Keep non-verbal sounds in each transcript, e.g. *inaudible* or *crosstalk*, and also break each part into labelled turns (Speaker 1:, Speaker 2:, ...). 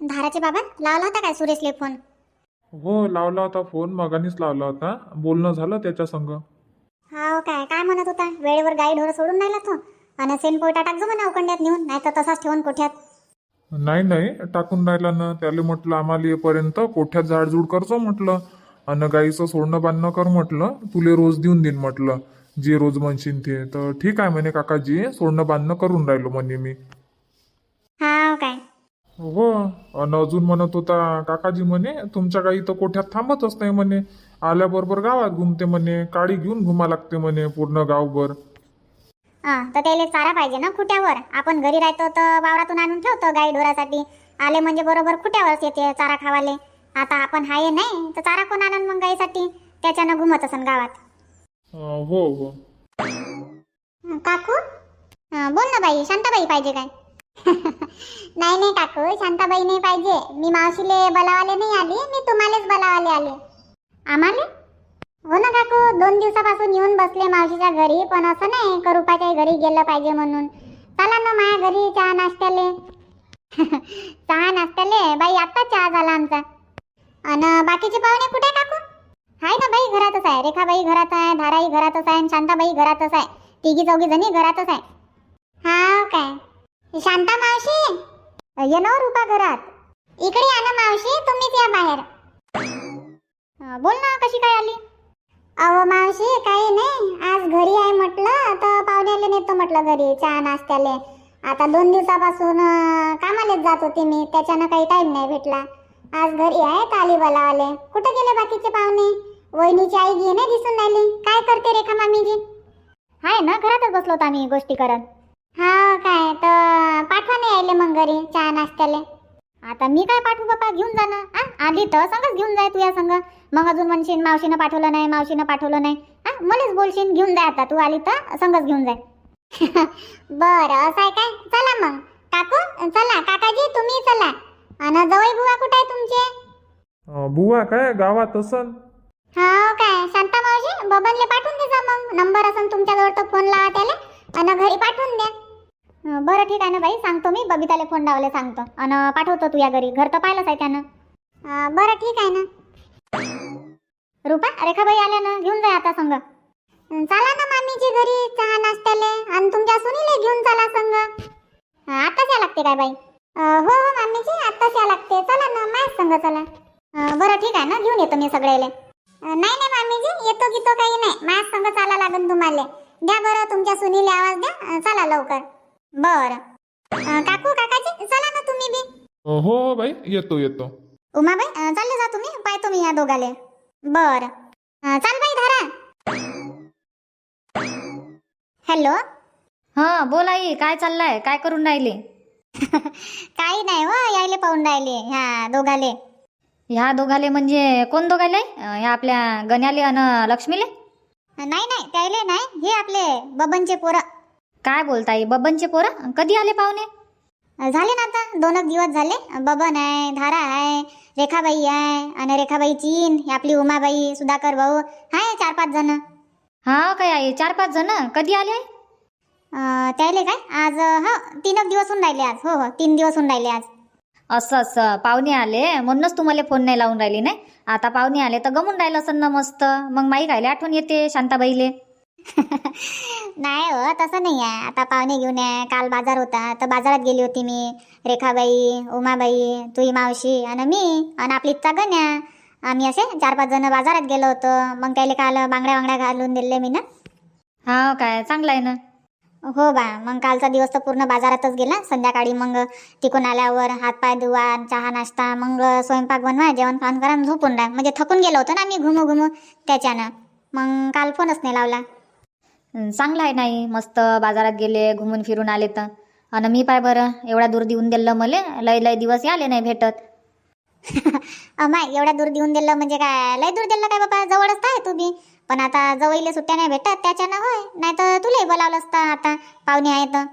Speaker 1: धाराचे बाबा लावला होता काय सुरेशले फोन?
Speaker 2: हो लावला होता फोन मगानीच लावला होता. बोलणं झालं त्याच्या संग.
Speaker 1: हो काय काय म्हणत होता? वेळेवर गाई ढोरं सोडून राहिला तो? आणि सेन पोयटा टाकजो म्हणा उकंड्यात नेऊन नाही तर तसाच ठेवून कोठ्यात?
Speaker 2: नाही नाही टाकून राहिला ना. त्याला म्हटलं आम्हाला येईपर्यंत कोठ्यात झाडझूड करतो म्हटलं. अन गाईचं सोडणं बांधणं कर म्हटलं. तुले रोज देऊन देईन म्हटलं. जे रोज म्हणशील ते. तर ठीक आहे म्हणे काकाजी सोडणं बांधणं करून राहिलो म्हणे मी.
Speaker 1: हो.
Speaker 2: अन अजून म्हणत होता काकाजी म्हणे तुमच्या गाई तर कोठ्यात थांबतच नाही म्हणे. आल्याबरोबर गावात घुमते म्हणे. काळी घेऊन घुमा लागते म्हणे पूर्ण गावभर.
Speaker 1: हा तर त्याला चारा पाहिजे ना खुट्यावर? आपण घरी राहतो तर वावरातून आणून ठेवतो गाई ढोरासाठी. आले म्हणजे बरोबर खुट्यावरच येते चारा खावाले. आता आपण हाय नाही तर चारा कोण आणन मग गाईसाठी? त्याच्यानं घुमत असन गावात.
Speaker 2: अं, हो हो.
Speaker 1: काकू? हं, बोल ना बाई शांताबाई पाहिजे काय? *laughs* नाही नाही काकू शांताबाई नाही पाहिजे. मी मावशीले बोलावाले नाही आली मी तुम्हालाच बोलावाले आले. आम्हाले? हो ना काकू दोन दिवसापासून येऊन बसले मावशीच्या घरी पण असं नाही करूपाच्या घरी गेलं पाहिजे म्हणून. चला ना माझ्या घरी चहा नाश्त्याले. *laughs* चहा नाश्त्याले? बाई आत्ता चहा झाला आमचा. अन बाकीचे पाहुणे कुठे काकू? हाय ना बाई घरातच आहे. रेखाबाई घरात आहे धाराई घरातच आहे आणि शांताबाई घरातच आहे. तिघी चौघी जणी घरातच आहे. शांता मावशी? ये ना रुपा घरात. इकडे या ना मावशी तुम्हीच या बाहेर. बोल ना कशी काय आली? अहो मावशी काही नाही. आज घरी आहे म्हटलं तर पाहुण्याला नेतो म्हटलं घरी चहा नाश्त्याले. आता दोन दिवसापासून कामालाच जात होते मी त्याच्यानं काही टाइम नाही भेटला. आज घरी आहे ताली बोलावले. कुठे गेले बाकीचे पाहुणे? वहिनीची आई नाही दिसून राहिली. काय करते रेखा मामीजी? हाय ना घरातच बसलो होतो आम्ही गोष्टी करत. आले मग घरी चहा नाश्त्याले. आता मी काय पाठवू बाबा घेऊन जा ना. आ, आली तर संगच घेऊन जाय तुझ्या संग. मग अजून म्हणशील मावशीनं पाठवलं नाही मावशीनं पाठवलं नाही. हा मलाच बोलशील घेऊन जाय आता. तू आली तर संगच घेऊन जाय. *laughs* बरं असं आहे काय? चला मग. काकू चला. काकाजी तुम्ही चला. आणि जवळ बुवा कुठे आहे तुमचे?
Speaker 2: अं, बुवा काय? गावात असन.
Speaker 1: हा काय? शांता मावशी बबनले पाठवून दे जा मग. नंबर असन तुमच्याजवळ तर फोन लावा त्याला. आणि घरी पाठवून द्या बरं ठीक आहे ना बाई सांगतो मी. बबिताले फोन लावले सांगतो. आणि पाठवतो तुझ्या घरी. घर तर पाहिलंच आहे त्यानं. बरं ठीक आहे ना. रुपा रेखाबाई आल्या ना घेऊन जा आता संग. चला ना मामीची घरी चहा नाश्त्याले. आणि तुमच्या सुनीले घेऊन चला संग. आताच या लागते काय बाई? हो हो मामीची आत्ताच या लागते. चला ना माझ संग चला. बरं ठीक आहे ना घेऊन येतो मी सगळ्याले नाही नाही मामीजी येतो गितो काही नाही. माझ संग चाला लागन तुम्हाला. द्या बरं तुमच्या सुनीले आवाज द्या. चला लवकर. बरं. काकू काकाजी चला ना तुम्ही बी.
Speaker 2: हो हो बाई येतो येतो.
Speaker 1: उमाबाई अं, चालले जा तुम्ही पाहतो मी या दोघाले. बरं. अं, चाल बाई धारा. हॅलो?
Speaker 3: हा बोल आई काय चाललंय? काय करून राहिले? *laughs*
Speaker 1: काही नाही हो यायले पाहून राहिले ह्या दोघाले.
Speaker 3: ह्या दोघाले म्हणजे कोण दोघाले? अं, ह्या आपल्या गण्याले अन लक्ष्मीले?
Speaker 1: नाही नाही त्याले नाही हे आपले बबनचे पोरं.
Speaker 3: काय बोलताय? बबनचे पोरं? कधी आले पाहुणे?
Speaker 1: झाले ना आता. दोन एक दिवस झाले. बबन आहे धारा आहे रेखाबाई आहे आणि रेखाबाई चीन. ही आपली उमाबाई सुधाकर भाऊ. आहे चार पाच जण.
Speaker 3: हा काय आई चार पाच जण? कधी आले?
Speaker 1: त्याले काय? आज हो तीन एक दिवस होऊन राहिले आज. हो हो तीन दिवस होऊन राहिले आज.
Speaker 3: असं असं. पाहुणे आले. म्हणूनच तुम्हाला फोन नाही लावून राहिली नाही? आता पाहुणे आले तर गमून राहिलं असं ना मस्त. मग माई खायला आठवण येते शांताबाईले. *laughs*
Speaker 1: नाही हो तसं नाही आहे. आता पाहुणे घेऊन आहे काल बाजार होता. तर बाजारात गेली होती मी. रेखाबाई उमाबाई तुई मावशी आणि मी आणि आपली इथचा गण्या आम्ही असे चार पाच जण बाजारात गेलो होतो. मग त्याला काल बांगड्या बांगड्या घालून दिले मी ना.
Speaker 3: हा काय? चांगलं आहे ना.
Speaker 1: हो बा. मग कालचा दिवस तर पूर्ण बाजारातच गेला. संध्याकाळी मग तिकून आल्यावर हातपाय धुवा चहा नाश्ता मग स्वयंपाक बनवा जेवण खाऊन करा झोपून राहा. म्हणजे थकून गेलो होतो ना आम्ही घुमू घुमू त्याच्यानं. मग काल फोनच नाही लावला.
Speaker 3: हं, चांगलं आहे नाही. मस्त बाजारात गेले घुमून फिरून आले तर. आणि मी पाय बरं एवढा दूर देऊन दिलं मले लय लय दिवस आले नाही भेटत. *laughs*
Speaker 1: अमाय एवढ्या दूर देऊन दिलं म्हणजे काय? लय दूर दिलं काय बाबा? जवळच आहे तू बी. पण आता जवळले सुट्ट्या नाही भेटत त्याच्यानं होय. नाही तर तुलाही बोलावलं असतं आता पाहुणे आहेत. तर.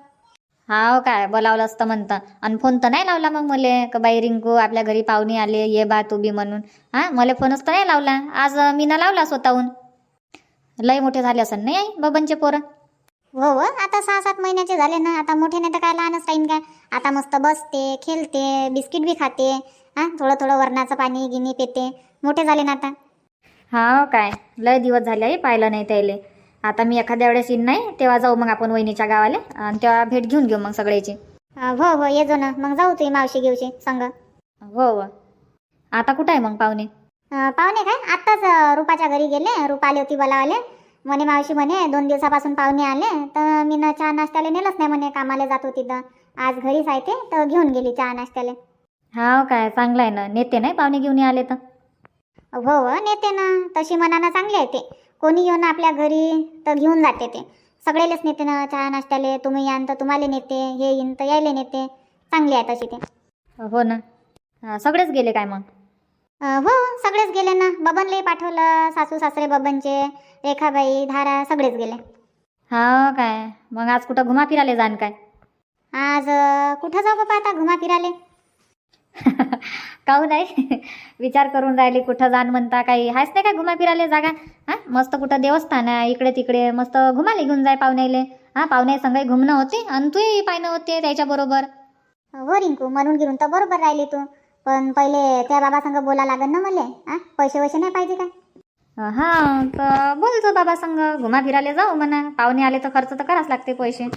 Speaker 3: हाव काय बोलावलं असतं म्हणतं. आणि फोन तर नाही लावला मग मले का बाई रिंकू आपल्या घरी पाहुणे आले ये बा तू बी म्हणून. हा मला फोनच तर नाही लावला. आज मी ना लावला स्वतःहून. लय मोठे झाले असन नाही आई बबनचे पोरं?
Speaker 1: हो हो आता सहा सात महिन्याचे झाले ना आता मोठे नाही तर काय लहानच राहीन काय आता मस्त बसते खेळते बिस्किट बी खाते हा थोडं थोडं वरणाचं पाणी गिनी पेते. मोठे झाले ना आता.
Speaker 3: हा काय लय दिवस झाले आहे पाहिलं नाही त्याले. आता मी एखाद्या वेळेस येईन नाही तेव्हा जाऊ मग आपण वहिनीच्या गावाला आणि तेव्हा भेट घेऊन घेऊ मग सगळ्याची.
Speaker 1: अं, हो हो ये जो ना मग जाऊ तुम्ही मावशी घेऊशी संग.
Speaker 3: हो हो. आता कुठं आहे मग पाहुणे?
Speaker 1: पाहुणे काय? आत्ताच रुपाच्या घरी गेले. रुपा आली होती बोलावाले. म्हणे मावशी म्हणे दोन दिवसापासून पाहुणे आले. तर मी न चहा नाश्त्याला नेलंच नाही म्हणे कामाला जात होती तर. आज घरीच आहे ते तर घेऊन गेली चहा नाश्त्याला.
Speaker 3: हा काय चांगलं आहे ना. नेते नाही पाहुणे घेऊन आले तर?
Speaker 1: हो हो नेते ना. तशी मनानं चांगली आहे ते. कोणी येऊन आपल्या घरी तर घेऊन जाते ते. सगळेलेच नेते ना चहा नाश्त्याले. तुम्ही यान तर तुम्हाला नेते. हे येईन तर यायले नेते. चांगली आहे तशी ते.
Speaker 3: हो ना. सगळेच गेले काय मग?
Speaker 1: हो सगळेच गेले ना. बबनलाही पाठवलं सासू सासरे बबनचे रेखाबाई धारा सगळेच गेले.
Speaker 3: हा काय? मग आज कुठं घुमा फिरायला जाण काय?
Speaker 1: आज अं, कुठं जाऊ बाबा आता घुमा फिराले *laughs*
Speaker 3: काहून नाही विचार करून राहिले कुठं जाण म्हणता काही? आहेच नाही काय घुमा फिरायला जागा? हा मस्त कुठं देवस्थान आहे इकडे तिकडे मस्त घुमाले घेऊन जाय पाहुण्याले. हा पाहुणे संगही घुमणं होते आणि तूही पाहणं होते त्याच्या बरोबर
Speaker 1: हो रिंकू म्हणून गिरून तर बरोबर राहिली तू. पण पहिले त्या बाबा संग बोला लागन ना मले हा पैसे वैसे नाही पाहिजे काय?
Speaker 3: हा तर बोलतो बाबा संग घुमा फिरायला जाऊ म्हणा. पाहुणे आले तर खर्च तर करावंच लागते पैसे.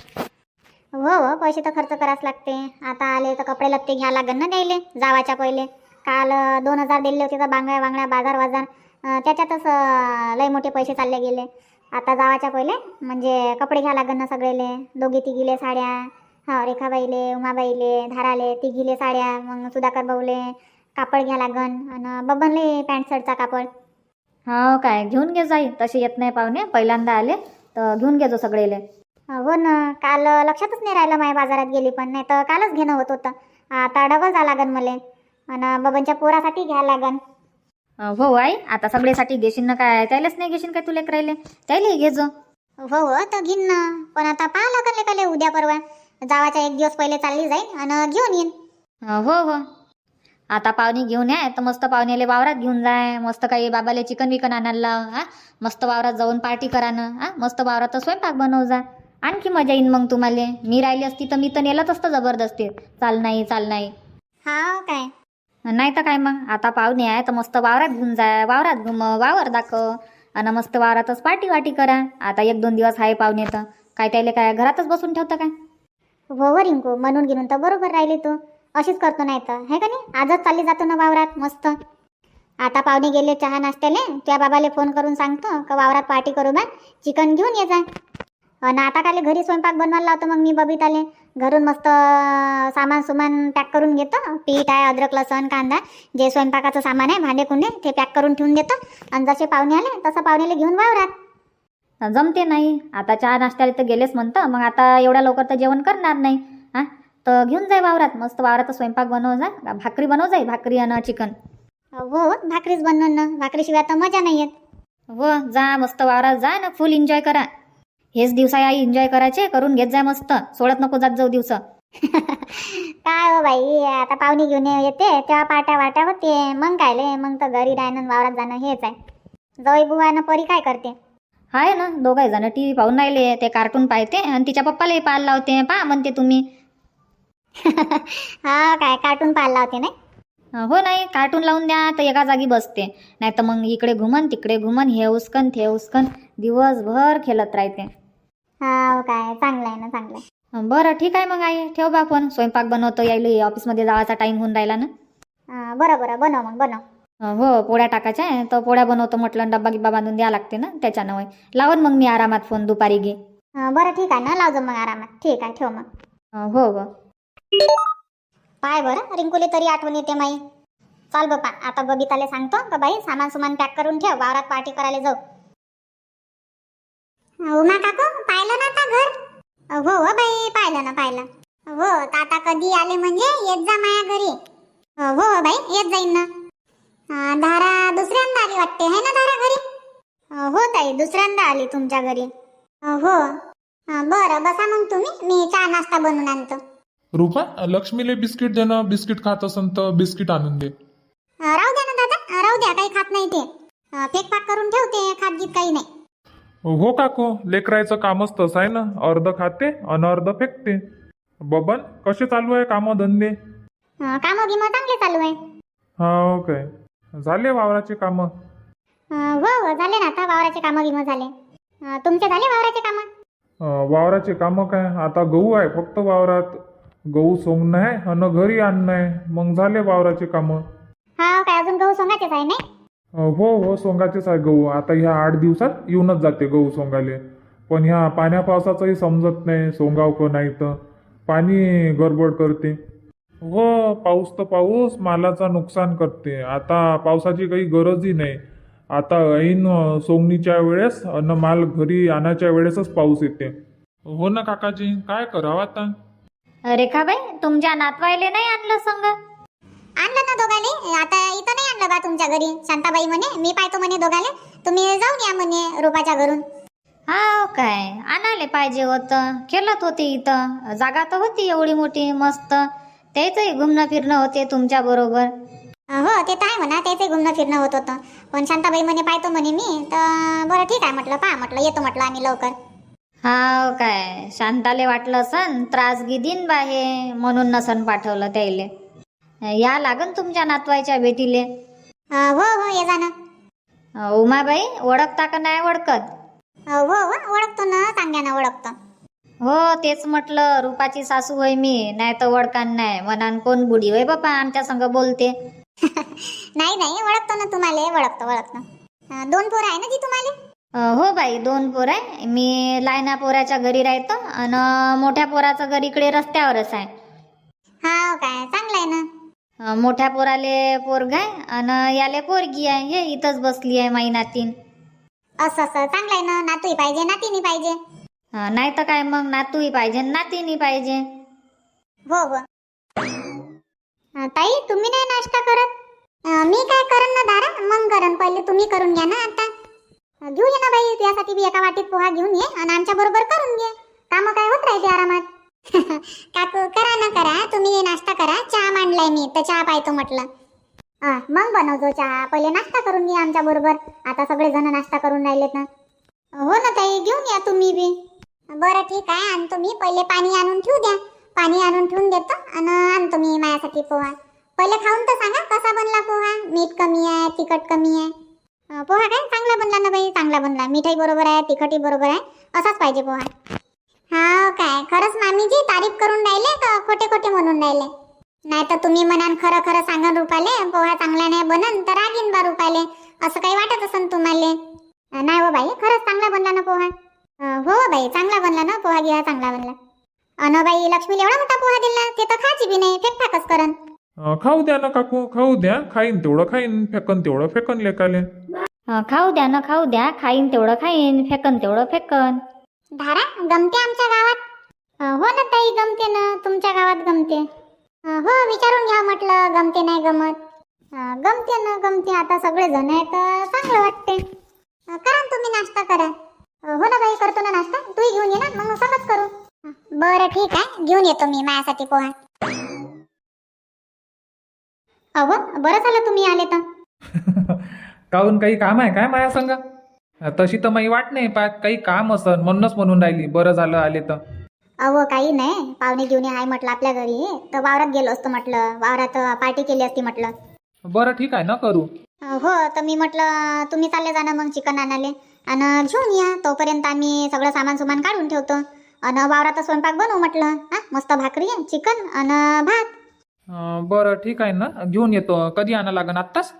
Speaker 1: हो हो पैसे तर खर्च करावंच लागते. आता आले तर कपडे लत्ते घ्या लागन ना द्यायले जावाच्या पहिले. काल दोन हजार दिले होते तर बांगड्या बांगड्या बाजार वाजार. त्याच्यातच लय मोठे पैसे चालले गेले. आता जावाच्या पहिले म्हणजे कपडे घ्या लागन ना सगळेले. दोघी तिघीले साड्या. हा रेखाबाईले उमाबाईले धाराले तिघीले साड्या मग सुधाकर भाऊले कापड घ्या लागन आणि बबनले पॅन्ट शर्टचा कापड.
Speaker 3: हा काय घेऊन घे जाई तसे येत नाही पाहुणे पहिल्यांदा आले तर घेऊन घे जो सगळेले.
Speaker 1: हो ना काल लक्षातच नाही राहिलं माझ्या बाजारात गेली पण नाही तर कालच घेणं होत होतं. आता डबल जा लागन मले आणि बबनच्या पोरासाठी घ्या लागन.
Speaker 3: हो आई आता सगळ्यासाठी घेशील ना काय त्यालाच नाही घेशील काय तुला राहिले त्याला घे जो.
Speaker 1: हो हो तर घेईन ना पण आता पाहा लागन लेकाले उद्या परवा. जावाच्या एक दिवस पहिले चालली जाईन आणि घेऊन येईन.
Speaker 3: हो हो. आता पाहुणे घेऊन या तर मस्त पाहुण्याले वावरात घेऊन जाय. मस्त काही बाबाले चिकन विकन आणायला हा? मस्त वावरात जाऊन पार्टी करा ना हा? मस्त वावरात स्वयंपाक बनव जा. आणखी मजा येईन मग तुम्हाला. मी राहिली असती तर मी तर नेलंच असतं जबरदस्ती. चाल नाही चाल नाही.
Speaker 1: हा काय?
Speaker 3: नाही तर काय मग? आता पाहुणे आहे तर मस्त वावरात घेऊन जा वावरात घुम वावर दाखव. आणि मस्त वावरातच पार्टी वाटी करा. आता एक दोन दिवस आहे पाहुणे तर. काय त्याले काय घरातच बसून ठेवतं काय?
Speaker 1: हो हो रिंकू म्हणून घेऊन तर बरोबर राहिली तू. अशीच करतो नाही तर. हे का नाही? आजच चालली जातो ना वावरात मस्त. आता पाहुणे गेले चहा नाश्त्याले त्या बाबाले फोन करून सांगतो का वावरात पार्टी करू बा. चिकन घेऊन ये जा. आणि आता काले घरी स्वयंपाक बनवायला लावतो मग मी बबिताले. घरून मस्त सामान सुमान पॅक करून घेतो. पीठ आहे अद्रक लसण कांदा. जे स्वयंपाकाचं सामान आहे भांडे कुंडे ते पॅक करून ठेवून देतो. आणि जसे पाहुणे आले तसं पाहुणेले घेऊन वावरात.
Speaker 3: जमते नाही. आता चहा नाश्त्याला तर गेलेच म्हणतं मग आता एवढ्या लवकर तर जेवण करणार नाही. हा तर घेऊन जाय वावरात. मस्त वावरात स्वयंपाक बनव जा. भाकरी बनव जाई भाकरी आणि चिकन.
Speaker 1: हो भाकरीच बनवून ना. भाकरीशिवाय तर मजा नाही येत.
Speaker 3: हो जा मस्त वावरात जा ना. फुल एन्जॉय करा. हेच दिवसा आई. एन्जॉय करायचे करून घेत जाय मस्त. सोडत नको जात जाऊ दिवस. *laughs*
Speaker 1: काय हो बाई आता पाहुणे घेऊन येते. तेव्हा पाट्या वाट्या होते. मग कायले मग तर घरी राहणं वावरात जाणं हेच आहे. जवळ बुवानं परी काय करते?
Speaker 3: आहे ना दोघाही जण टी व्ही पाहून राहिले ते कार्टून पाहते आणि तिच्या पप्पालाही पाहायला लावते. पहा म्हणते तुम्ही. *laughs*
Speaker 1: हा काय कार्टून पाहायला होते नाही?
Speaker 3: हो नाही कार्टून लावून द्या तर एका जागी बसते. नाही तर मग इकडे घुमन तिकडे घुमन हे उस्कन ते उस्कन दिवसभर खेळत राहते.
Speaker 1: हा काय चांगलं आहे ना चांगलं आहे.
Speaker 3: बरं ठीक आहे मग आई ठेव बा फोन स्वयंपाक बनवतो यायला ऑफिसमध्ये जायचा टाईम होऊन राहिला ना.
Speaker 1: हा, बरं बरं बनव मग बनव.
Speaker 3: हो पोळ्या टाकायच्या आहे. तर पोळ्या बनवतो म्हटलं डब्बा गिब्बा बांधून द्या लागते ना त्याच्यानं होय लावून मग मी आरामात फोन दुपारी घे.
Speaker 1: हा, बरं ठीक आहे ना लावजो मग आरामात. ठीक आहे ठेव मग.
Speaker 3: हो हो.
Speaker 1: पाय बरं रिंकुले तरी आठवण येते माई. चाल बापा आता बबिताले सांगतो का बाई सामान सुमान पॅक करून ठेव वावरात पार्टी करायला जाऊ. उमा काकू पाहिलं ना आता घर? हो हो बाई पाहिलं ना पाहिलं. हो तर आता कधी आले म्हणजे येत जा माया घरी. हो हो बाई येत जाईन ना. धारा दुसऱ्यांदा आली वाटते है ना धारा घरी? हो ताई दुसऱ्यांदा आली तुमच्या घरी. हो. बरं बसा मग तुम्ही मी चहा नाश्ता बनवून आणतो.
Speaker 2: रुपा लक्ष्मीले बिस्किट दे ना बिस्किट खात असन तर बिस्किट आणून दे.
Speaker 1: राहू द्या ना दादा राहू द्या काही खात नाही ते. अं, फेकपाक करून ठेवते खात गीत काही नाही.
Speaker 2: हो काकू लेकरायचं कामच तसं आहे ना अर्ध खाते अन अर्ध फेकते. बबन कसे चालू आहे कामं धंदे?
Speaker 1: कामं गिमं चांगले चालू आहे.
Speaker 2: हो काय झाले वावराचे कामं?
Speaker 1: हो हो झाले ना आता वावराचे कामं गिमं झाले. अं, तुमचे झाले वावराचे कामं?
Speaker 2: अं, वावराचे कामं काय? आता गहू आहे फक्त वावरात. गहू सोंगणं आहे आणि घरी आणणं आहे. मग झाले वावराचे कामं?
Speaker 1: हा काय अजून गहू सोंगाचेच आहे नाही?
Speaker 2: अं, हो हो सोंगाचेच आहे गहू. आता ह्या आठ दिवसात येऊनच जाते गहू सोंगाले पण ह्या पाण्या पावसाचंही समजत नाही सोंगाव का नाही तर पाणी गडबड करते. हो पाऊस तर पाऊस मालाचा नुकसान करते. आता पावसाची काही गरजही नाही. आता ऐन सोंगणीच्या वेळेस अन माल घरी आणायच्या वेळेसच पाऊस येते. हो ना काकाजी? काय करावं आता?
Speaker 3: रेखाबाई तुमच्या नातवाईले नाही आणलं संग?
Speaker 1: आणलं ना दोघाले. आता इथं नाही आणलं बा तुमच्या घरी. शांताबाई म्हणे मी पाहतो म्हणे दोघाले. तुम्ही जाऊन या म्हणे रूपाच्या घरून.
Speaker 3: हा काय? आणाले पाहिजे होतं. खेळत होते इथं. जागा तर होती एवढी मोठी मस्त. त्याचंही घुमणं फिरणं होते तुमच्या बरोबर.
Speaker 1: हो ते तर आहे म्हणा त्याचे घुमणं फिरणं होत होतं. पण शांताबाई म्हणे पाहतो म्हणे मी. तर बरं ठीक आहे म्हटलं पहा म्हटलं येतो म्हटलं आम्ही लवकर.
Speaker 3: हा काय शांताले वाटलं सन त्रास गिदीन बाहे म्हणून नसन पाठवलं त्याले या लागन तुमच्या नातवाईच्या भेटीले.
Speaker 1: अं, हो हो ये जा ना.
Speaker 3: अं, उमाबाई ओळखता का नाही ओळखत?
Speaker 1: अं, हो हो ओळखतो ना चांगल्यानं ओळखतो.
Speaker 3: हो तेच म्हटलं रूपाची सासू होय मी नाही तर ओळखान नाही म्हणान कोण बुडी होय बापा आमच्या संग बोलते. *laughs*
Speaker 1: नाही नाही ओळखतो ना तुम्हाला ओळखतो ओळखतो अं, दोन पोरं आहे ना जी तुम्हाला?
Speaker 3: अं, हो बाई दोन पोर आहे. मी लायना पोराच्या घरी राहतो आणि मोठ्या पोराचं घर इकडे रस्त्यावरच आहे.
Speaker 1: हा काय चांगलं आहे ना?
Speaker 3: अं, मोठ्या पोराले पोरग आहे आणि याले पोरगी आहे हे इथंच बसली आहे माई नातीन.
Speaker 1: असं असं चांगलं आहे ना? नातूही पाहिजे नातीनी पाहिजे.
Speaker 3: नाही तर काय मग नातूही पाहिजे नातीनी पाहिजे.
Speaker 1: हो हो. ताई तुम्ही नाही नाश्ता करत? अं, मी काय करन ना दारा? मग करन पहिले तुम्ही करून घ्या ना आता. अं, घेऊन ये ना बाई तुझ्यासाठी बी एका वाटीत पोहा घेऊन ये आणि आमच्या बरोबर करून घे. काम काय होत राहते आरामात? *laughs* काकू करा ना करा तुम्ही नाश्ता करा. चहा मांडलाय मी तर चहा पाहतो म्हटलं. अं, मग बनवतो चहा. पहिले नाश्ता करून घे आमच्या बरोबर. आता सगळे जण नाश्ता करून राहिलेत ना. हो ना ताई घेऊन या तुम्ही बी. बरं ठीक आहे आणतो मी. पहिले पाणी आणून ठेवू द्या. पाणी आणून ठेवून देतो आणि आणतो मी माझ्यासाठी पोहा. पहिले खाऊन तर सांगा कसा बनला पोहा. मीठ कमी आहे तिखट कमी आहे. पोहा काय? चांगला बनला ना बाई? चांगला बनला. मिठाई बरोबर आहे तिखटही बरोबर आहे. असाच पाहिजे पोहा. हा काय? खरंच मामीजी तारीफ करून राहिले का खोटे खोटे म्हणून राहिले? नाही तर तुम्ही म्हणान खरं खरं सांगा रुपाले पोहा चांगला नाही बनन तर रागीन बा रुपाले. असं काही वाटत असन तुम्हाला? नाही हो बाई खरंच चांगला बनला ना पोहा. हो बाई चांगला बनला ना पोहा गिहा चांगला बनला. अन बाई लक्ष्मीला एवढा मोठा पोहा दिला ते तर खायची बी नाही फेक फाकच करन
Speaker 2: अं, खाऊ द्या ना काकू खाऊ द्या खाईन तेवढं खाईन फेकन तेवढं फेकन लेकाले.
Speaker 3: अं, खाऊ द्या ना खाऊ द्या खाईन तेवढं खाईन फेकन तेवढं फेकन.
Speaker 1: धारा गमते आमच्या गावात? अं, हो ना ताई गमते ना तुमच्या गावात गमते. अं, हो विचारून घ्या म्हटलं गमते नाही गमत. अं, गमते ना गमते आता सगळे जण आहे तर चांगलं वाटते अं, करा ना तुम्ही नाश्ता करा. हो ना बाई करतो ना नाश्ता. तूही घेऊन ये ना मग सगळंच करू. बरं ठीक आहे. घेऊन येतो मी माझ्यासाठी पोहा. अहो बरं झालं तुम्ही आले तर. *laughs*
Speaker 4: काहून काही काम आहे काय माया संग? तशी तर माही वाट नाही पाहत. काही काम असन म्हणूनच म्हणून राहिली. बरं झालं आले तर.
Speaker 1: अहो काही नाही. पाहुणे घेऊन आहे म्हटलं आपल्या घरी. तर वावरात गेलो असतो म्हटलं. वावरात पार्टी केली असती म्हटलं.
Speaker 4: बरं ठीक आहे. ना करू.
Speaker 1: हो तर मी म्हटलं तुम्ही चालले जा ना मग चिकन आणाले आणि घेऊन या. तोपर्यंत आम्ही सगळं सामान सुमान काढून ठेवतो. आणि वावरात स्वयंपाक बनवू म्हटलं. हा मस्त भाकरी चिकन आणि भात.
Speaker 4: अं, बरं ठीक आहे ना. घेऊन येतो. कधी आणा लागन? आत्ताच?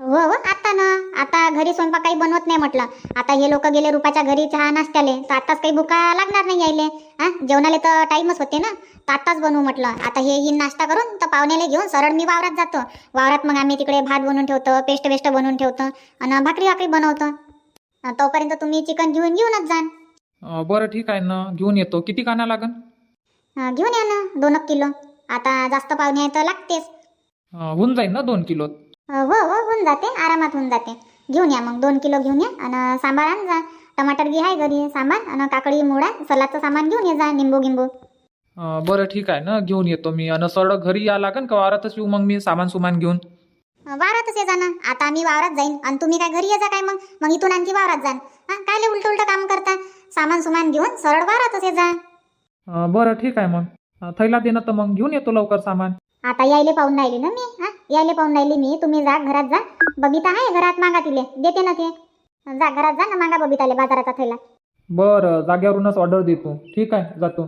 Speaker 1: हो हो आता ना. आता घरी स्वयंपाक काही बनवत नाही म्हटलं. आता हे लोक गेले रुपाच्या घरी चहा नाश्त्याले. तर आताच काही भुका लागणार नाही यायले. हा जेवणाले तर टाईमच होते ना. तर आताच बनवू म्हटलं. आता हे येईन नाश्ता करून तर पाहुण्याला घेऊन सरळ मी वावरात जातो. वावरात मग आम्ही तिकडे भात बनवून ठेवतो पेस्ट वेस्ट बनवून ठेवतो. आणि भाकरी भाकरी बनवतो. तोपर्यंत तुम्ही चिकन घेऊन घेऊनच जाण.
Speaker 4: अं, बरं ठीक आहे ना. घेऊन येतो. किती काना लागन?
Speaker 1: अं, घेऊन या ना. दोन एक किलो. आता जास्त पाहुणे आहे तर लागतेच.
Speaker 4: अं, होऊन जाईल ना दोन किलो?
Speaker 1: अं, हो हो होऊन जाते. आरामात होऊन जाते. घेऊन या मग. दोन किलो घेऊन या आणि सांबार आण जा. टमाटर घे आहे घरी सामान आणि काकडी मुळा सलादचं सामान घेऊन ये जा निंबू गिंबू.
Speaker 4: अं, बरं ठीक आहे ना. घेऊन येतो मी. आणि सरळ घरी या लागन का वारातच येऊ मग मी सामान सुमान घेऊन?
Speaker 1: वावरातच ये जा ना. आता आम्ही वावरात जाईन. आणि तुम्ही काय घरी ये जा काय मग? मग इथून आणखी वावरात जाण हा काय उलट उलट काम करता? सामान सुमान घेऊन सरळ वावरातच ये जा.
Speaker 2: अं, बरं ठीक आहे मग. थैला दे ना तर मग घेऊन येतो लवकर सामान.
Speaker 1: आता यायले पाहून राहिली ना मी हा? यायले पाहून राहिली मी. तुम्ही जा घरात जा. बबिता आहे घरात मागा तिले. देते ना ते. जा घरात जा ना मागा बबिताले बाजाराचा थैला.
Speaker 2: बरं जाग्यावरूनच ऑर्डर देतो. ठीक आहे जातो.